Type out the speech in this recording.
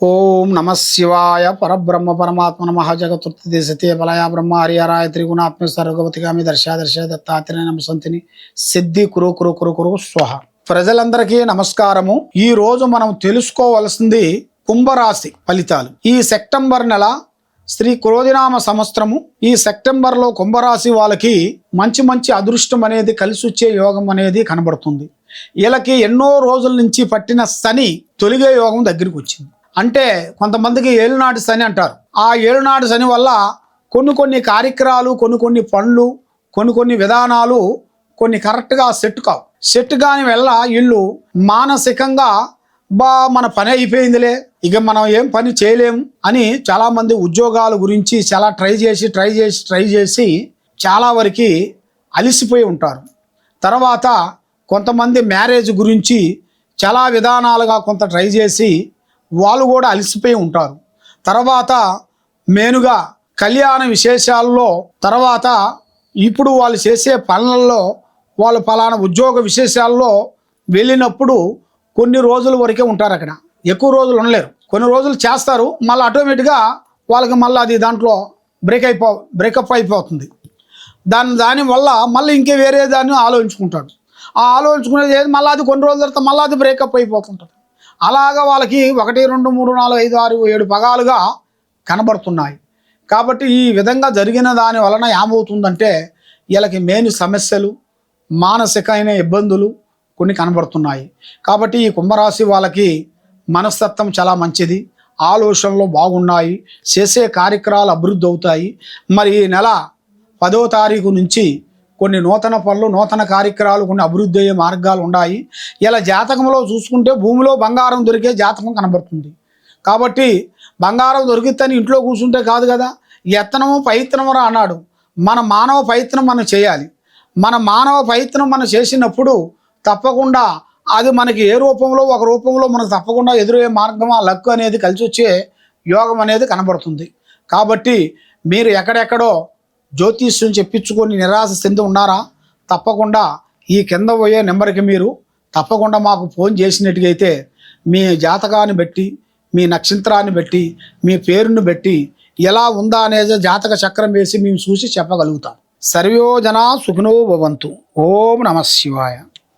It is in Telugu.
ఓం నమ శివాయ పరబ్రహ్మ పరమాత్మ నమ జగతుర్తి సతే బలయ బ్రహ్మ హరిహరాయ త్రిగుణాత్మ సర్వగవతిగామి దర్శ దర్శ దత్తాత్రేయ నమసంతిని సిద్ధి కురు కురు కురు కురు స్వహ. ప్రజలందరికీ నమస్కారము. ఈ రోజు మనం తెలుసుకోవలసింది కుంభరాశి ఫలితాలు. ఈ సెప్టెంబర్ నెల శ్రీ క్రోధినామ సంవత్సరము. ఈ సెప్టెంబర్లో కుంభరాశి వాళ్ళకి మంచి మంచి అదృష్టం అనేది కలిసి వచ్చే యోగం అనేది కనబడుతుంది. వీళ్ళకి ఎన్నో రోజుల నుంచి పట్టిన శని తొలిగే యోగం దగ్గరికి వచ్చింది. అంటే కొంతమందికి ఏలునాటి శని అంటారు. ఆ ఏలునాటి శని వల్ల కొన్ని కొన్ని కార్యక్రమాలు కొన్ని కొన్ని పనులు కొన్ని కొన్ని విధానాలు కొన్ని కరెక్ట్గా సెట్ కావు. సెట్ కాని వల్ల వీళ్ళు మానసికంగా బా మన పని అయిపోయిందిలే ఇక మనం ఏం పని చేయలేము అని చాలామంది ఉద్యోగాల గురించి చాలా ట్రై చేసి ట్రై చేసి ట్రై చేసి చాలా వరకు అలిసిపోయి ఉంటారు. తర్వాత కొంతమంది మ్యారేజ్ గురించి చాలా విధానాలుగా కొంత ట్రై చేసి వాళ్ళు కూడా అలసిపోయి ఉంటారు. తర్వాత మెయిన్గా కళ్యాణ విశేషాల్లో తర్వాత ఇప్పుడు వాళ్ళు చేసే పనులలో వాళ్ళు పలానా ఉద్యోగ విశేషాల్లో వెళ్ళినప్పుడు కొన్ని రోజుల వరకే ఉంటారు అక్కడ. ఎక్కువ రోజులు ఉండలేరు. కొన్ని రోజులు చేస్తారు. మళ్ళీ ఆటోమేటిక్గా వాళ్ళకి మళ్ళీ అది దాంట్లో బ్రేక్ అయిపో బ్రేకప్ అయిపోతుంది. దాని దాని వల్ల మళ్ళీ ఇంకే వేరే దాన్ని ఆలోచించుకుంటాడు. ఆ ఆలోచించుకునేది ఏది? మళ్ళీ అది కొన్ని రోజుల తర్వాత మళ్ళీ అది బ్రేకప్ అయిపోతుంటుంది. అలాగా వాళ్ళకి ఒకటి రెండు మూడు నాలుగు ఐదు ఆరు ఏడు పగాలుగా కనబడుతున్నాయి. కాబట్టి ఈ విధంగా జరిగిన దాని వలన ఏమవుతుందంటే వీళ్ళకి మెయిన్ సమస్యలు మానసికమైన ఇబ్బందులు కొన్ని కనబడుతున్నాయి. కాబట్టి ఈ కుంభరాశి వాళ్ళకి మనస్తత్వం చాలా మంచిది ఆలోచనలు బాగున్నాయి చేసే కార్యక్రమాలు అభివృద్ధి అవుతాయి. మరి ఈ నెల పదో తారీఖు నుంచి కొన్ని నూతన పనులు నూతన కార్యక్రమాలు కొన్ని అభివృద్ధి అయ్యే మార్గాలు ఉన్నాయి. ఇలా జాతకంలో చూసుకుంటే భూమిలో బంగారం దొరికే జాతకం కనబడుతుంది. కాబట్టి బంగారం దొరికితే ఇంట్లో కూర్చుంటే కాదు కదా. ఎత్తనము పైత్తనము రా అన్నాడు. మన మానవ ప్రయత్నం మనం చేయాలి. మన మానవ ప్రయత్నం మనం చేసినప్పుడు తప్పకుండా అది మనకి ఏ రూపంలో ఒక రూపంలో మనకు తప్పకుండా ఎదురయ్యే మార్గం ఆ లక్కు అనేది కలిసి వచ్చే యోగం అనేది కనబడుతుంది. కాబట్టి మీరు ఎక్కడెక్కడో జ్యోతిష్యం చెప్పించుకొని నిరాశ చెంది ఉన్నారా? తప్పకుండా ఈ కింద పోయే నెంబర్కి మీరు తప్పకుండా మాకు ఫోన్ చేసినట్టుగైతే మీ జాతకాన్ని బట్టి మీ నక్షత్రాన్ని బట్టి మీ పేరును బట్టి ఎలా ఉందా అనేది జాతక చక్రం వేసి మేము చూసి చెప్పగలుగుతాం. సర్వయోజన జనా సుఖినో భవంతు. ఓం నమ శివాయ.